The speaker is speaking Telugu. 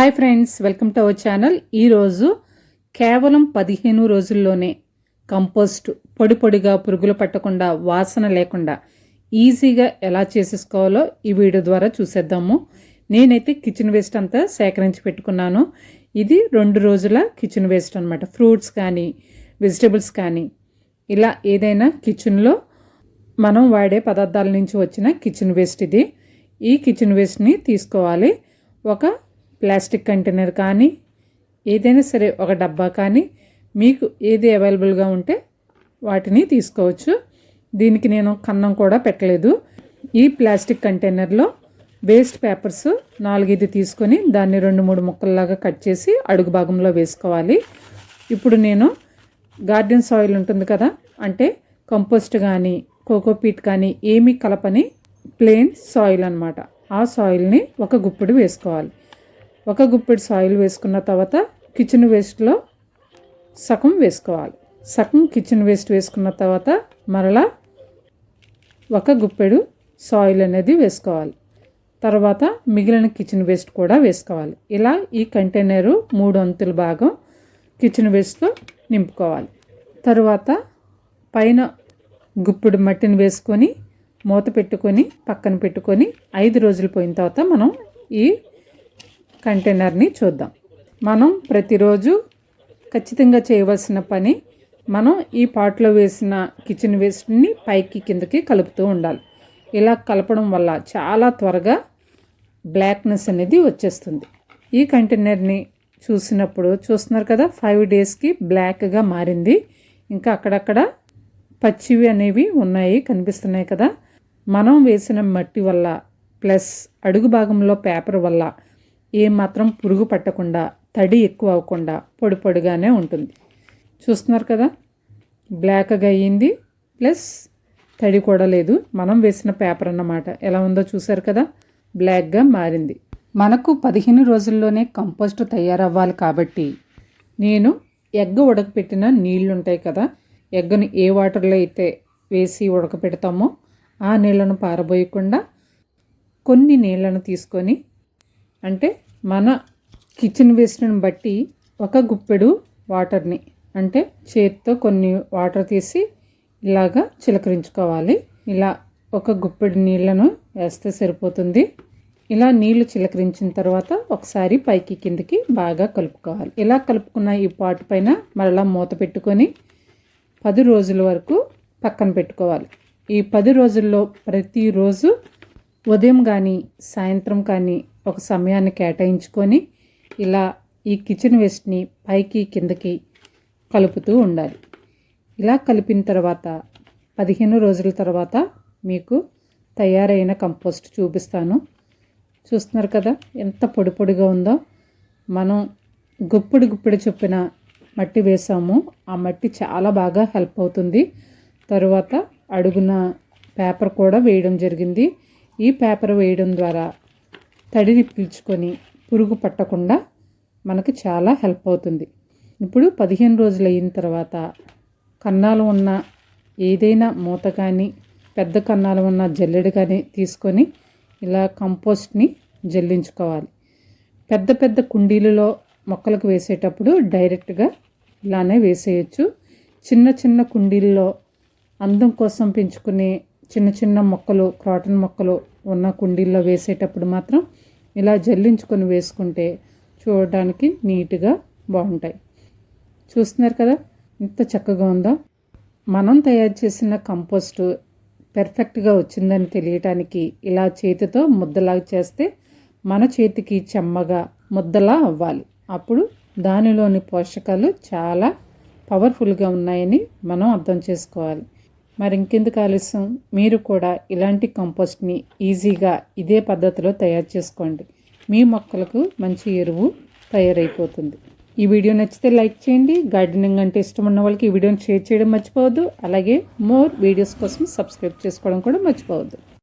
Hi friends welcome to our channel ఈరోజు కేవలం పదిహేను రోజుల్లోనే కంపోస్ట్ పొడి పొడిగా పురుగులు పట్టకుండా వాసన లేకుండా ఈజీగా ఎలా చేసేసుకోవాలో ఈ వీడియో ద్వారా చూసేద్దాము. నేనైతే కిచెన్ వేస్ట్ అంతా సేకరించి పెట్టుకున్నాను. ఇది రెండు రోజుల కిచెన్ వేస్ట్ అనమాట ఫ్రూట్స్ కానీ వెజిటబుల్స్ కానీ. ఇలా ఏదైనా కిచెన్లో మనం వాడే పదార్థాల నుంచి వచ్చిన కిచెన్ వేస్ట్ ఇది. ఈ కిచెన్ వేస్ట్ని తీసుకోవాలి. ఒక ప్లాస్టిక్ కంటైనర్ కానీ ఏదైనా సరే ఒక డబ్బా కానీ మీకు ఏది అవైలబుల్గా ఉంటే వాటిని తీసుకోవచ్చు. దీనికి నేను కన్నం కూడా పెట్టలేదు. ఈ ప్లాస్టిక్ కంటైనర్లో వేస్ట్ పేపర్స్ నాలుగైదు తీసుకొని దాన్ని రెండు మూడు ముక్కల్లాగా కట్ చేసి అడుగు భాగంలో వేసుకోవాలి. ఇప్పుడు నేను గార్డెన్ సాయిల్ ఉంటుంది కదా అంటే కంపోస్ట్ కానీ కోకోపీట్ కానీ ఏమీ కలపని ప్లెయిన్ సాయిల్ అనమాట ఆ సాయిల్ని ఒక గుప్పుడు వేసుకోవాలి. ఒక గుప్పెడు సాయిల్ వేసుకున్న తర్వాత కిచెన్ వేస్ట్లో సగం వేసుకోవాలి. సగం కిచెన్ వేస్ట్ వేసుకున్న తర్వాత మరలా ఒక గుప్పెడు సాయిల్ అనేది వేసుకోవాలి. తర్వాత మిగిలిన కిచెన్ వేస్ట్ కూడా వేసుకోవాలి. ఇలా ఈ కంటైనరు మూడు అంతుల భాగం కిచెన్ వేస్ట్తో నింపుకోవాలి. తర్వాత పైన గుప్పెడు మట్టిని వేసుకొని మూత పెట్టుకొని పక్కన పెట్టుకొని ఐదు రోజులు పోయిన తర్వాత మనం ఈ కంటైనర్ని చూద్దాం. మనం ప్రతిరోజు ఖచ్చితంగా చేయవలసిన పని మనం ఈ పాట్లో వేసిన కిచెన్ వేస్ట్ని పైకి కిందకి కలుపుతూ ఉండాలి. ఇలా కలపడం వల్ల చాలా త్వరగా బ్లాక్నెస్ అనేది వచ్చేస్తుంది. ఈ కంటైనర్ని చూసినప్పుడు చూస్తున్నారు కదా ఫైవ్ డేస్కి బ్లాక్గా మారింది. ఇంకా అక్కడక్కడ పచ్చివి అనేవి ఉన్నాయి కనిపిస్తున్నాయి కదా. మనం వేసిన మట్టి వల్ల ప్లస్ అడుగు భాగంలో పేపర్ వల్ల ఏమాత్రం పురుగు పట్టకుండా తడి ఎక్కువ అవ్వకుండా పొడి పొడిగానే ఉంటుంది. చూస్తున్నారు కదా? బ్లాక్గా అయ్యింది ప్లస్ తడి కూడా లేదు. మనం వేసిన పేపర్ అన్నమాట. ఎలా ఉందో చూసారు కదా? బ్లాక్గా మారింది. మనకు పదిహేను రోజుల్లోనే కంపోస్ట్ తయారవ్వాలి కాబట్టి నేను ఎగ్ ఉడకపెట్టిన నీళ్ళు ఉంటాయి కదా? ఎగ్గను ఏ వాటర్లో అయితే వేసి ఉడకపెడతామో ఆ నీళ్ళను పారబోయకుండా కొన్ని నీళ్ళను తీసుకొని అంటే మన కిచెన్ వేస్ట్ని బట్టి ఒక గుప్పెడు వాటర్ని అంటే చేతితో కొన్ని వాటర్ తీసి ఇలాగా చిలకరించుకోవాలి. ఇలా ఒక గుప్పెడు నీళ్ళను వేస్తే సరిపోతుంది. ఇలా నీళ్ళు చిలకరించిన తర్వాత ఒకసారి పైకి కిందకి బాగా కలుపుకోవాలి. ఇలా కలుపుకున్న ఈ పాటు పైన మరలా మూత పెట్టుకొని పది రోజుల వరకు పక్కన పెట్టుకోవాలి. ఈ పది రోజుల్లో ప్రతిరోజు ఉదయం కానీ సాయంత్రం కానీ ఒక సమయాన్ని కేటాయించుకొని ఇలా ఈ కిచెన్ వేస్ట్ని పైకి కిందకి కలుపుతూ ఉండాలి. ఇలా కలిపిన తర్వాత పదిహేను రోజుల తర్వాత మీకు తయారైన కంపోస్ట్ చూపిస్తాను. చూస్తున్నారు కదా ఎంత పొడి పొడిగా ఉందో. మనం గుప్పిడి గుప్పిడి చొప్పిన మట్టి వేసాము. ఆ మట్టి చాలా బాగా హెల్ప్ అవుతుంది. తరువాత అడుగున పేపర్ కూడా వేయడం జరిగింది. ఈ పేపర్ వేయడం ద్వారా తడిని పీల్చుకొని పురుగు పట్టకుండా మనకు చాలా హెల్ప్ అవుతుంది. ఇప్పుడు పదిహేను రోజులు అయిన తర్వాత కన్నాలు ఉన్న ఏదైనా మూత కానీ పెద్ద కన్నాలు ఉన్న జల్లెడు కానీ తీసుకొని ఇలా కంపోస్ట్ని జల్లించుకోవాలి. పెద్ద పెద్ద కుండీలలో మొక్కలకు వేసేటప్పుడు డైరెక్ట్గా ఇలానే వేసేయచ్చు. చిన్న చిన్న కుండీల్లో అందం కోసం పెంచుకునే చిన్న చిన్న మొక్కలు క్రాటన్ మొక్కలు ఉన్న కుండీల్లో వేసేటప్పుడు మాత్రం ఇలా జల్లించుకొని వేసుకుంటే చూడడానికి నీట్గా బాగుంటాయి. చూస్తున్నారు కదా? ఎంత చక్కగా ఉందో? మనం తయారు చేసిన కంపోస్టు పెర్ఫెక్ట్గా వచ్చిందని తెలియటానికి ఇలా చేతితో ముద్దలాగా చేస్తే మన చేతికి చెమ్మగా ముద్దలా అవ్వాలి. అప్పుడు దానిలోని పోషకాలు చాలా పవర్ఫుల్గా ఉన్నాయని మనం అర్థం చేసుకోవాలి. మరి ఇంకెందుకు ఆలస్యం? మీరు కూడా ఇలాంటి కంపోస్ట్ని ఈజీగా ఇదే పద్ధతిలో తయారు చేసుకోండి. మీ మొక్కలకు మంచి ఎరువు తయారైపోతుంది. ఈ వీడియో నచ్చితే లైక్ చేయండి. గార్డెనింగ్ అంటే ఇష్టం ఉన్న వాళ్ళకి ఈ వీడియోని షేర్ చేయడం మర్చిపోవద్దు. అలాగే మోర్ వీడియోస్ కోసం సబ్స్క్రైబ్ చేసుకోవడం కూడా మర్చిపోవద్దు.